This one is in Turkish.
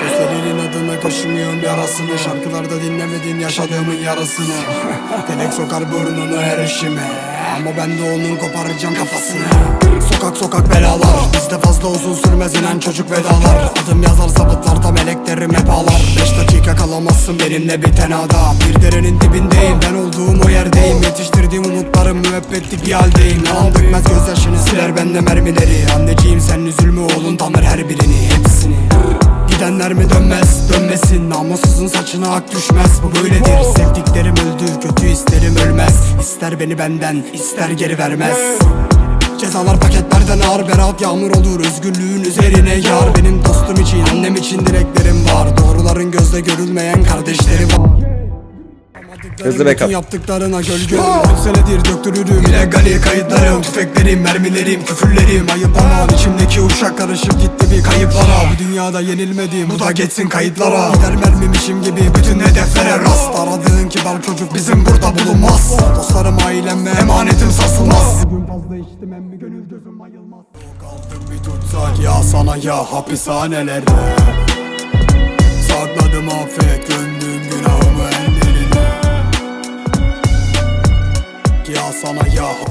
Gösterinin adına kaşımıyorum yarasını. Şarkılarda dinlemedin yaşadığımın yarasını. Denek sokar burnunu her işime. Ama ben de onun koparacağım kafasını. Sokak sokak belalar. Bizde fazla uzun sürmez inen çocuk vedalar. Adım yazar sabıtlarda meleklerim hep ağlar. Beş dakika kalamazsın benimle bir tenada Bir derenin Umutlarım müebbetlik bir haldeyim. Yalan dökmez gözyaşını siler. Bende mermileri. Anneciğim sen üzülme oğlun tanır her birini Hepsini. Gidenler mi dönmez? Dönmesin. Namussuzun saçına ak düşmez. Bu böyledir. Sevdiklerim öldü kötü isterim ölmez. İster beni benden ister geri vermez. Cezalar paketlerden ağır berat yağmur olur. Özgürlüğün üzerine yar. Benim dostum için annem için dileklerim var. Doğruların gözde görülmeyen kardeşleri var Hızlı backup. Yaptıklarına gölge senedir döktürürüm. İllegali kayıtlarım Tüfeklerim, mermilerim, küfürlerim. Ayıp aman içimdeki uşak karışıp gitti bir kayıplara Bu dünyada yenilmedim bu da geçsin kayıtlara. Gider mermimişim gibi bütün hedeflere rast. Aradığın kibar çocuk bizim burada bulunmaz. Dostlarım aileme emanetim sarsılmaz. Bugün fazla içtim emmi gönül gözüm ayılmaz. Kaldım bir tutsak ya sana ya hapishanelerde. Sakladım affet gömdüm sana yahu